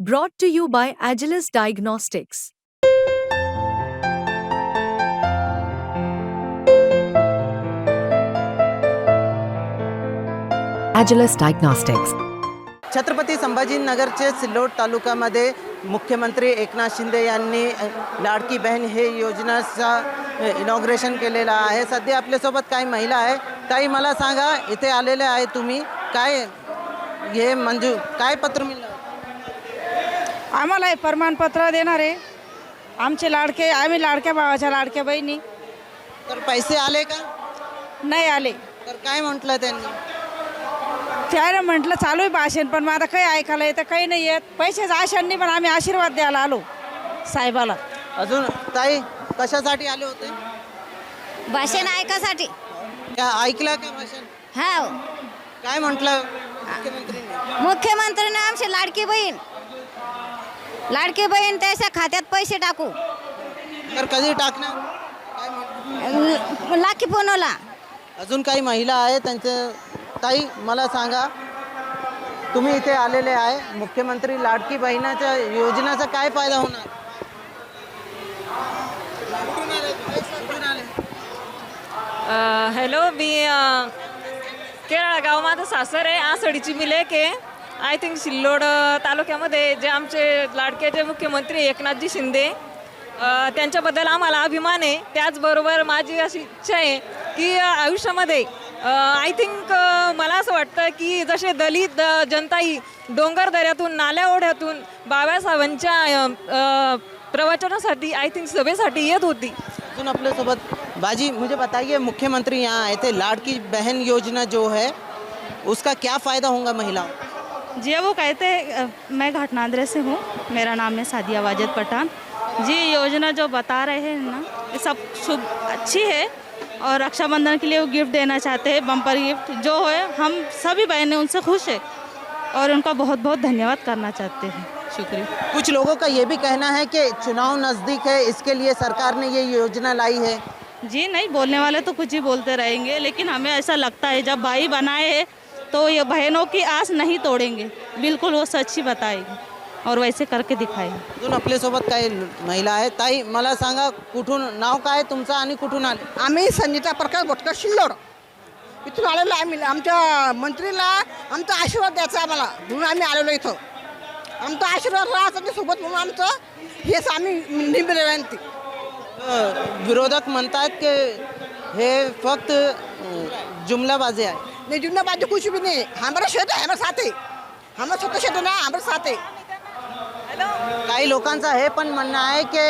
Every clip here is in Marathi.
Brought to you by Agilis Diagnostics. Agilis Diagnostics. Chhatrapati संभाजीनगरचे Sillod तालुक्यामध्ये मुख्यमंत्री एकनाथ शिंदे यांनी लाडकी बहीण हे योजनाचा इनॉग्रेशन केलेलं आहे सध्या आपल्यासोबत काही महिला आहे ताई मला सांगा इथे आलेले आहे तुम्ही काय हे मंजू काय पत्र मिळलं आम्हाला हे प्रमाणपत्र देणार आहे. आमचे लाडके आम्ही लाडक्या भावाच्या लाडक्या बहिणी. तर पैसे आले का? नाही आले. तर काय म्हटलं त्यांनी? त्याने म्हटलं चालू आहे भाषण पण मग आता काही ऐकायला येतं काही नाही येत. पैशाच्या आशांनी पण आम्ही आशीर्वाद द्यायला आलो साहेबाला. अजून ताई कशासाठी आले होते? भाषण ऐकासाठी. ऐकलं का भाषण? हा काय म्हटलं मुख्यमंत्र्यांनी आमची लाडकी बहीण लाडकी बहीण त्याच्या खात्यात पैसे टाकू. तर कधी टाकणार? काय म्हण- ल- लाखी पुनवला अजून काही महिला आहेत त्यांचं ताई मला सांगा. तुम्ही इथे आलेले आहे. मुख्यमंत्री लाडकी बहिणाच्या योजनेचा काय फायदा होणार? कुठून आले तुम्ही? कुठून आले? अ, हॅलो मी अ, केरळ गाव माझं सासर आहे आसडीची मी लेक आहे आय थिंक सिल्लोड तालुक्यामध्ये जे आमचे लाडक्याचे मुख्यमंत्री एकनाथजी शिंदे त्यांच्याबद्दल आम्हाला अभिमान आहे. त्याचबरोबर माझी अशी इच्छा आहे की आयुष्यामध्ये आय थिंक मला असं वाटतं की जसे दलित जनता ही डोंगर दऱ्यातून नाल्या ओढ्यातून बाबासाहेबांच्या प्रवचनासाठी आय थिंक सभेसाठी येत होती. अजून आपल्यासोबत बाजी मुझे बताइए मुख्यमंत्री यहाँ आए थे लाडकी बहन योजना जो है उसका क्या फायदा होगा महिलाओं जी वो कहते अ, मैं घाटनांद्रे से हूँ मेरा नाम है सादिया वाजिद पठान। जी योजना जो बता रहे हैं ना ये सब शुभ अच्छी है और रक्षाबंधन के लिए वो गिफ्ट देना चाहते हैं बम्पर गिफ्ट जो है हम सभी बहनें उनसे खुश है और उनका बहुत बहुत धन्यवाद करना चाहते हैं। शुक्रिया। कुछ लोगों का ये भी कहना है कि चुनाव नज़दीक है इसके लिए सरकार ने ये योजना लाई है। जी नहीं बोलने वाले तो कुछ ही बोलते रहेंगे लेकिन हमें ऐसा लगता है जब भाई बनाए हैं तो ये बहनों की आस नहीं तोड़ेंगे। बिल्कुल वो सच ही बताएगी और वैसे करके दिखाएंगे। अजून आपल्यासोबत काही महिला आहेत. ताई मला सांगा कुठून नाव काय तुमचं आणि कुठून आले? आम्ही संगीता प्रकाश भटकर शिल्लोड. इथून आलेलो आहे आम्ही. आमच्या मंत्रीला आमचा आशीर्वाद द्यायचा आहे आम्हाला. म्हणून आम्ही आलेलो इथं. आमचा आशीर्वाद राहायचा सोबत म्हणून आमचं हेच आम्ही निंब विनंती अ, विरोधक म्हणतात की हे फक्त अ, जुमलाबाजी आहे. नहीं जुन्ना बाजू कुछ भी नहीं हमारा क्षेत्र है हमारे साथ है हमारा छोटा क्षेत्र ना हमारे साथ है काही लोकांचं हे पण म्हणणं आहे की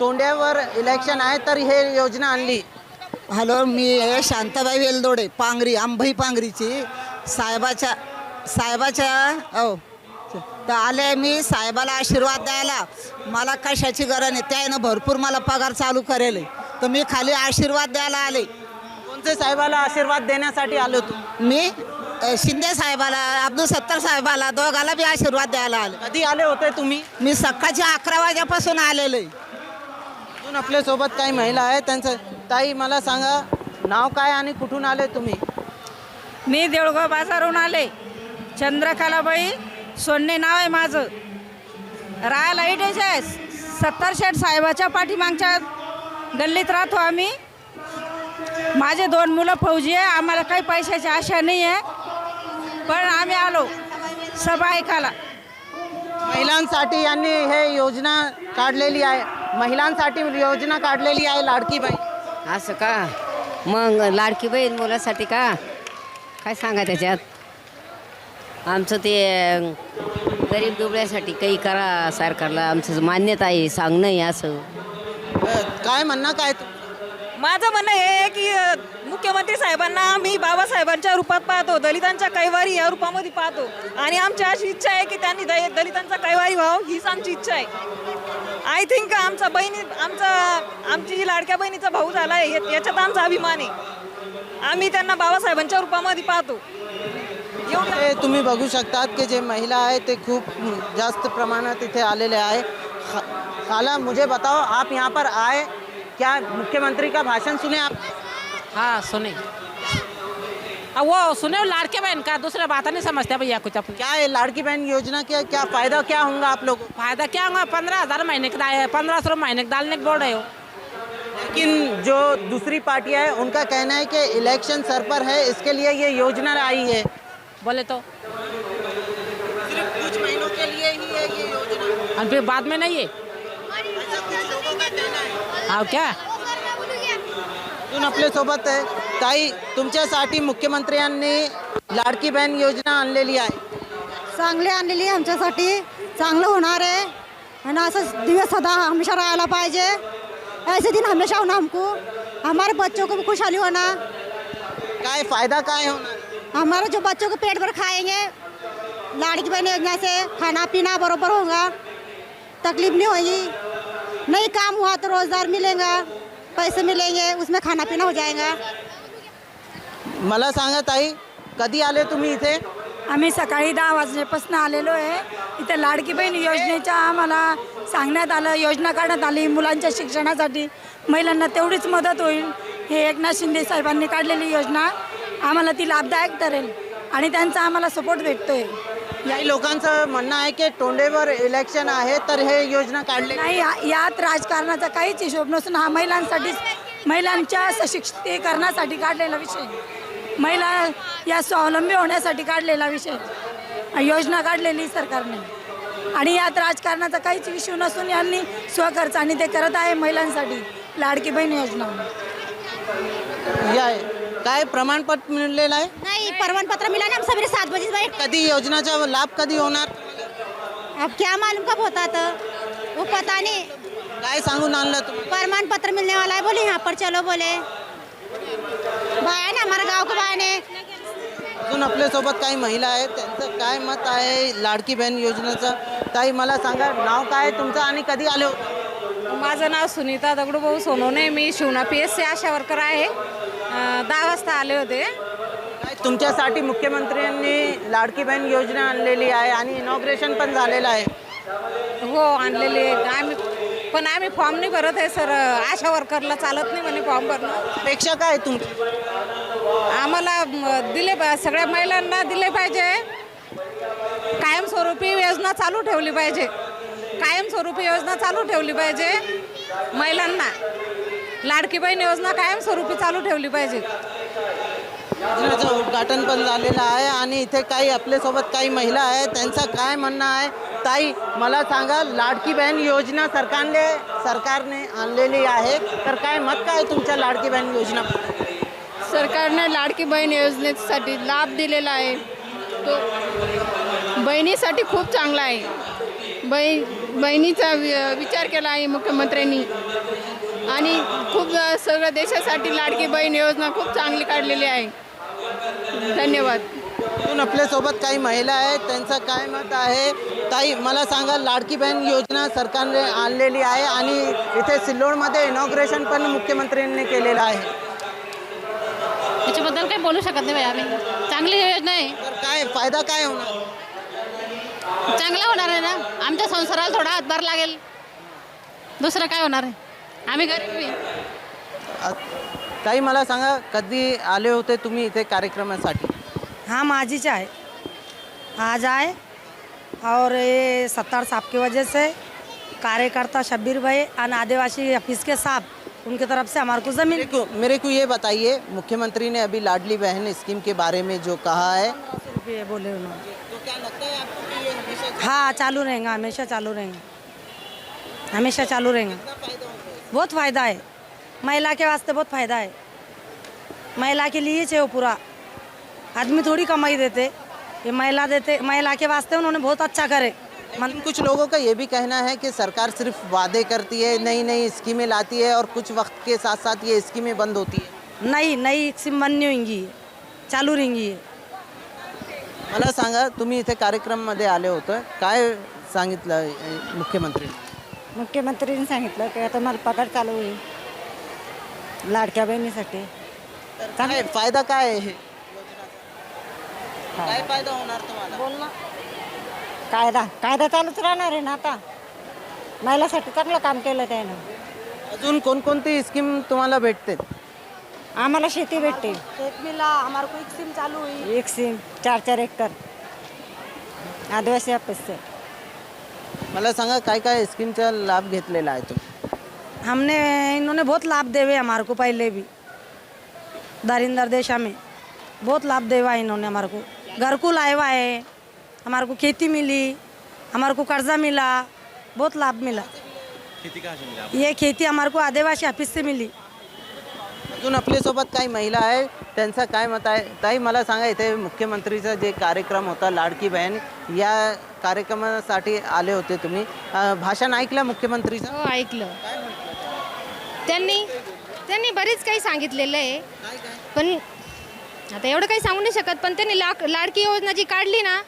तोंड्यावर इलेक्शन आहे तर हे योजना आणली. हॅलो मी आहे शांताबाई वेलदोडे पांगरी आंबाई पांगरीची. साहेबाच्या साहेबाच्या हो तर आले मी साहेबाला आशीर्वाद द्यायला. मला कशाची गरज नाही त्यानं भरपूर मला पगार चालू करेल. तर मी खाली आशीर्वाद द्यायला आले. कोणते साहेबाला आशीर्वाद देण्यासाठी आलो तू मी अ, शिंदे साहेबाला अब्दुल सत्तार साहेबाला दोघाला बी आशीर्वाद द्यायला आले. कधी आले होते तुम्ही? मी सकाळच्या अकरा वाजेपासून आलेलो आहे अजून आपल्यासोबत काही महिला आहेत त्यांचं ताई मला सांगा नाव काय आणि कुठून आले तुम्ही? मी देऊळगाव बाजारहून आले. चंद्रकलाबाई सोन्ने नाव आहे माझं. राहायला इथेच आहे. सत्तर शेठ साहेबाच्या पाठीमागच्या गल्लीत राहतो आम्ही. माझे दोन मुलं फौजी आहे आम्हाला काही पैशाची आशा नाही आहे. पण आम्ही आलो सभा ऐकायला. महिलांसाठी यांनी हे योजना काढलेली आहे. महिलांसाठी योजना काढलेली आहे लाडकी बाई असं का? मग लाडकी बहीण मुलासाठी का? काय सांगा त्याच्यात? आमचं ते गरीब दुबळ्यासाठी काही करा सरकारला. आमचं मान्यता आहे सांगणं आहे असं. काय म्हणणं काय तू माझं म्हणणं हे आहे की मुख्यमंत्री साहेबांना आम्ही बाबासाहेबांच्या रूपात पाहतो दलितांच्या कैवारी या रूपामध्ये पाहतो. आणि आमची अशी इच्छा आहे की त्यांनी दलितांचा कैवारी व्हावं हीच आमची इच्छा आहे. आय थिंक आमचा बहिणी आमचा आमची जी लाडक्या बहिणीचा भाऊ झाला आहे याच्यात आमचा अभिमान आहे. आम्ही त्यांना बाबासाहेबांच्या रूपामध्ये पाहतो. तुम्ही बघू शकतात की जे महिला आहे ते खूप जास्त प्रमाणात इथे आलेले आहे. खा- खाला मुझे बताओ आप यहाँ पर आए? क्या मुख्यमंत्री का भाषण सुने आप? हाँ सुने। अब वो सुने लाड़के बहन का दूसरा बात नहीं समझते भैया कुछ अपने। क्या है लाड़की बहन योजना क्या क्या फ़ायदा क्या होगा आप लोगों को? फ़ायदा क्या होगा? पंद्रह हज़ार महीने का पंद्रह सौ महीने का डालने के बोल रहे हो। लेकिन जो दूसरी पार्टियाँ हैं उनका कहना है कि इलेक्शन सर पर है इसके लिए ये योजना आई है। बोले तो। सिर्फ़ कुछ महीनों के लिए ही है ये योजना। और फिर बाद में नहीं है। का है हाँ क्या? अजून आपल्या सोबत आहे. ताई तुमच्यासाठी मुख्यमंत्र्यांनी लाडकी बहन योजना आणलेली आहे. चांगली आणलेली आहे आमच्यासाठी. चांगलं होणार आहे. आणि असं दिवस सदा हमेशा राहायला पाहिजे. ऐसे दिन हमेशा होना हमको. हमारे बच्चों को भी खुशहाली होना काय फ़ायदा काय होणार? हमारे जो बच्चों को पेट भर खाएँगे लाड़की बहन योजना से खाना पीना बरोबर होगा. तकलीफ़ नहीं होगी नहीं काम हुआ तो रोज़गार मिलेगा पैसे मिलेंगे उसमें खाना पीना हो जाएगा। मला सांगा ताई कधी आले तुम्ही इथे? आम्ही सकाळी दहा वाजल्यापासून आलेलो आहे. इथे लाडकी बहीण योजनेच्या आम्हाला सांगण्यात आलं योजना काढण्यात आली मुलांच्या शिक्षणासाठी. महिलांना तेवढीच मदत होईल. हे एकनाथ शिंदे साहेबांनी काढलेली योजना. आम्हाला ती लाभदायक ठरेल आणि त्यांचा आम्हाला सपोर्ट भेटतोय. काही लोकांचं म्हणणं आहे की तोंडेवर इलेक्शन आहे तर हे योजना काढले. नाही या- यात राजकारणाचा काहीच हिशोब नसून हा महिलांसाठीच महिलांच्या सशक्तीकरणासाठी काढलेला विषय. महिला या स्वावलंबी होण्यासाठी काढलेला विषय. योजना काढलेली सरकारने. आणि यात राजकारणाचा काहीच इश्यू नसून यांनी स्वखर्चाने ते करत आहे महिलांसाठी. लाडकी बहीण योजना. या काय प्रमाणपत्र मिळलेलं आहे? नहीं प्रमाण मिला ना हम सवेरे सात बजे से कधी योजनाचा लाभ कधी होणार? अब क्या मालूम कब होता तो? वो पता नहीं. काय सांगून आणलं तुम्ही प्रमाण पत्र मिलने वाला है बोले यहाँ पर चलो बोले। भाई ना हमारे गांव के भाई ने। अजून आपल्यासोबत काही महिला आहेत त्यांचं काय मत आहे लाडकी बहीण योजनेचं? ताई मला सांगा नाव काय आहे तुमचं आणि कधी आले होते? माझं नाव सुनीता दगडूभाऊ सोनवणे मी Shivna P S C ASHA worker आहे. दहा वाजता आले होते. तुमच्यासाठी मुख्यमंत्र्यांनी लाडकी बहीण योजना आणलेली आहे आणि इनॉग्रेशन पण झालेलं आहे. हो आणलेले आहे. आम्ही पण आम्ही फॉर्म नाही भरत आहे सर आशा वर्करला चालत नाही म्हणे फॉर्म भरणं. अपेक्षा काय तुमची? आम्हाला दिले पा- सगळ्या महिलांना दिले पाहिजे. कायमस्वरूपी योजना चालू ठेवली पाहिजे. कायमस्वरूपी योजना चालू ठेवली पाहिजे महिलांना. लाडकी बहीण योजना कायमस्वरूपी चालू ठेवली पाहिजे. योजनेचं उद्घाटन पण झालेलं आहे आणि इथे काही आपल्यासोबत काही महिला आहेत त्यांचं काय म्हणणं आहे? ताई मला सांगा लाडकी बहीण योजना सरकारने सरकारने आणलेली आहे तर काय मत काय आहे तुमच्या लाडकी बहीण योजना? सरकारने लाडकी बहीण योजनेसाठी लाभ दिलेला आहे. तो बहिणीसाठी खूप चांगला आहे. बही बहिणीचा वि- विचार केला आहे मुख्यमंत्र्यांनी. आणि खूप सगळं देशासाठी लाडकी बहीण योजना खूप चांगली काढलेली आहे. धन्यवाद. आपल्यासोबत काही महिला आहेत त्यांचं काय मत आहे? ताई मला सांगा लाडकी बहीण योजना सरकारने आणलेली आहे आणि इथे सिल्लोडमध्ये इनॉग्रेशन पण मुख्यमंत्र्यांनी केलेलं आहे. याच्याबद्दल काही बोलू शकत नाही आम्ही. चांगली योजना आहे. तर काय फायदा काय होणार? चांगला होणार आहे ना? आमच्या संसाराला थोडा हातभार लागेल. दुसरं काय होणार आहे? आम्ही गरीब आहे अ- ताई मला सांगा कधी आले होते तुम्ही इथे कार्यक्रमासाठी? ही आए आज आए और ये सत्तार साहब की वजह से कार्यकर्ता शब्बीर भाई अन आदिवासी ऑफ़िस के साहब उनके तरफ़ से हमारे को मेरे ज़मीन को मेरे को ये बताइए मुख्यमंत्री ने अभी लाडली बहन स्कीम के बारे में जो कहा है। रुपये बोले उन्होंने। तो क्या लगता है आपको ये हमेशा हाँ चालू रहेगा हमेशा चालू रहेंगे। हमेशा चालू रहेंगे। बहुत फ़ायदा है। महिला के वास्ते बहुत फ़ायदा है। महिला के लिए है वो पूरा। आदमी थोड़ी कमाई देते ये महिला देते महिला के वास्ते उन्होंने बहुत अच्छा करे। लेकिन कुछ लोगों का ये भी कहना है कि सरकार सिर्फ़ वादे करती है नई नई स्कीमें लाती है और कुछ वक्त के साथ साथ ये स्कीमें बंद होती है। नई नई सिम बननी होंगी चालू रहेंगी मला सांगा तुम्ही इथे कार्यक्रममध्ये आले होतं काय सांगितलं मुख्यमंत्री? मुख्यमंत्रीने सांगितलं की आता मला पगार चालू होईल. लाडक्या बहिणीसाठी. काय फायदा काय आहे हे? काय फायदा. होणार तुम्हाला? बोल ना. कायदा कायदा चालूच राहणार आहे ना आता. महिलासाठी चांगलं काम केलं त्यानं. अजून कोणकोणती स्कीम तुम्हाला भेटते आम्हाला शेती भेटते. एक मिला हमारे को एक सिम चालू हुई एक सिम चार चार हेक्टर आदिवासी ऑफिस से मला सांगा काय काय स्कीमचा लाभ घेतलेला आहे तुम्ही? हमने इन्होंने बहुत लाभ देवे हमारे को पहले भी। दारिंदर देशा में बहुत लाभ देवा है इन्होंने हमारे को। घर को लाया है हमारे को खेती मिली हमारे को कर्जा मिला बहुत लाभ मिला। ये खेती हमारे को आदिवासी ऑफिस से मिली। अजून आपल्यासोबत काही महिला आहे त्यांचं काय मत आहे? ताई मला सांगा इथे मुख्यमंत्रीचा जे कार्यक्रम होता लाडकी बहीण या कार्यक्रमासाठी आले होते तुम्ही. अं, भाषण ऐकलं मुख्यमंत्रीचं? हो ऐकलं. त्यांनी त्यांनी बरीच काही सांगितलेलं आहे. पण आता एवढं काही सांगू नाही शकत पण त्यांनी लाक लाडकी योजना जी काढली ना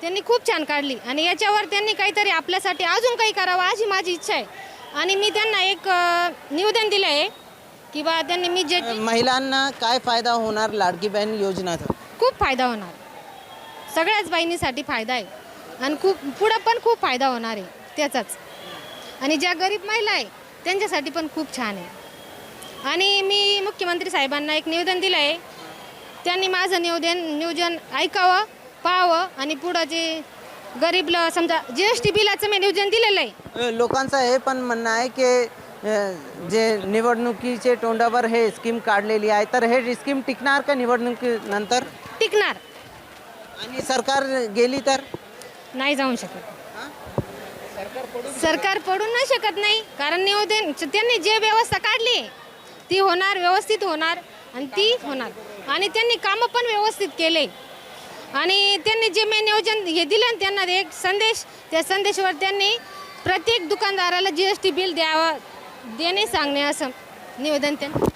त्यांनी खूप छान काढली. आणि याच्यावर त्यांनी काहीतरी आपल्यासाठी अजून काही करावं अशी माझी इच्छा आहे. आणि मी त्यांना एक अ, निवेदन दिलं आहे. की बा त्यांनी मी जे महिलांना काय फायदा होणार लाडकी बहीण योजनाचा खूप फायदा होणार. सगळ्याच बहिणीसाठी फायदा आहे. आणि खूप पुढं पण खूप फायदा होणार आहे. त्याचाच. आणि ज्या गरीब महिला आहे त्यांच्यासाठी पण खूप छान आहे. आणि मी मुख्यमंत्री साहेबांना एक निवेदन दिलं आहे. त्यांनी माझं निवेदन नियोजन ऐकावं पाहावं आणि पुढं जे गरीब ल समजा जी एस टी बिलाचं मी नियोजन दिलेलं आहे. लोकांचं हे पण म्हणणं आहे की जे निवडणुकीचे तोंडावर हे स्कीम काढलेली आहे तर हे स्कीम टिकणार का निवडणुकीनंतर? टिकणार. आणि सरकार गेली तर? नाही जाऊ शकत. सरकार पडून नाही शकत नाही कारण नियोजन त्यांनी जे व्यवस्था काढली ती होणार व्यवस्थित होणार आणि ती होणार. आणि त्यांनी कामं पण व्यवस्थित केले. आणि त्यांनी जे मी नियोजन हे दिलं ना त्यांना एक संदेश त्या संदेशावर त्यांनी प्रत्येक दुकानदाराला जी एस टी बिल द्यावं. देणे सांगणे असं निवेदन त्यांनी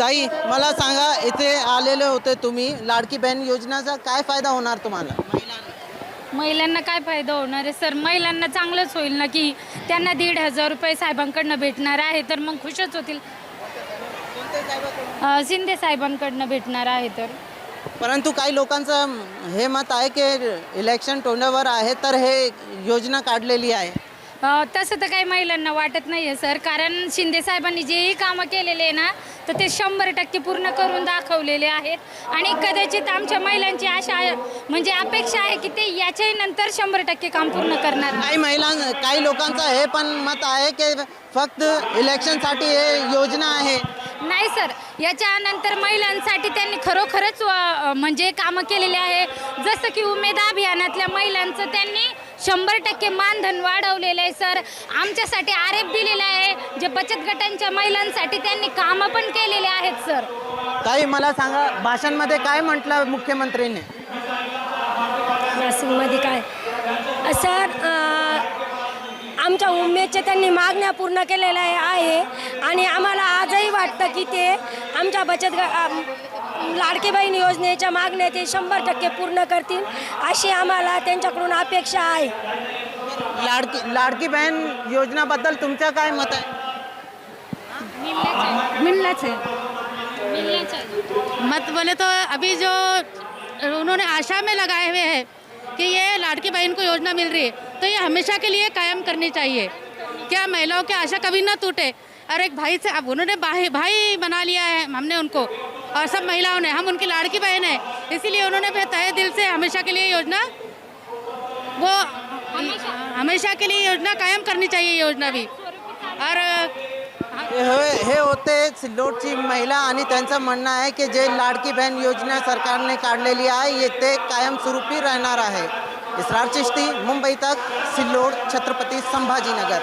ताई मला सांगा इथे आलेले होते तुम्ही. लाडकी बहीण योजनेचा काय फायदा होणार तुम्हाला? महिलांना काय फायदा होणार आहे? सर महिलांना चांगलंच होईल ना की त्यांना दीड हजार रुपये साहेबांकडनं भेटणार आहे तर मग खुशच होतील. शिंदे साहेबांकडनं भेटणार आहे तर. परंतु काही लोकांचं हे मत आहे की इलेक्शन तोंडावर आहे तर हे योजना काढलेली आहे. तसं तर काही महिलांना वाटत नाही आहे सर. कारण शिंदे साहेबांनी जेही कामं केलेले आहे ना तर ते शंभर टक्के पूर्ण करून दाखवलेले आहेत. आणि कदाचित आमच्या महिलांची आशा आहे म्हणजे अपेक्षा आहे की ते याच्याही नंतर शंभर टक्के काम पूर्ण करणार. काही महिलां काही लोकांचं हे पण मत आहे की फक्त इलेक्शनसाठी हे योजना आहे. नाही सर. याच्यानंतर महिलांसाठी त्यांनी खरोखरच म्हणजे कामं केलेले आहे. जसं की उमेद अभियानातल्या महिलांचं त्यांनी शंभर टक्के मानधन वाढवलेलं आहे सर. आमच्यासाठी आरेप दिलेला आहे जे बचत गटांच्या महिलांसाठी त्यांनी कामं पण केलेले आहेत सर. ताई मला सांगा भाषणमध्ये काय म्हटलं मुख्यमंत्रीने नाशिकमध्ये काय? सर आमच्या उमेदच्या त्यांनी मागण्या पूर्ण केलेल्या आहे. आणि आम्हाला आजही वाटतं की ते आमच्या बचत लाडकी बहीण योजनेच्या मागण्या ते शंभर टक्के पूर्ण करतील अशी आम्हाला त्यांच्याकडून अपेक्षा आहे. लाडकी लाडकी बहन योजनाबद्दल तुमचं काय मत आहे? मिलना मत बोले तो अभी जो उन्होंने आशा में लगाए हुए हैं कि ये लाड़की बहन को योजना मिल रही है तो ये हमेशा के लिए कायम करनी चाहिए। क्या महिलाओं की आशा कभी ना टूटे? और एक भाई से अब उन्होंने भाई भाई बना लिया है हमने उनको और सब महिलाओं ने हम उनकी लाड़की बहन है। इसीलिए उन्होंने फिर तहे दिल से हमेशा के लिए योजना वो हमेशा। के लिए योजना कायम करनी चाहिए योजना भी। और हे हे होते सिल्लोडची महिला आणि त्यांचं म्हणणं आहे की जे लाडकी बहन योजना सरकारने काढलेली आहे ये ते कायमस्वरूपी राहणार आहे. इसरार चिश्ती मुंबई तक सिल्लोड छत्रपती संभाजीनगर.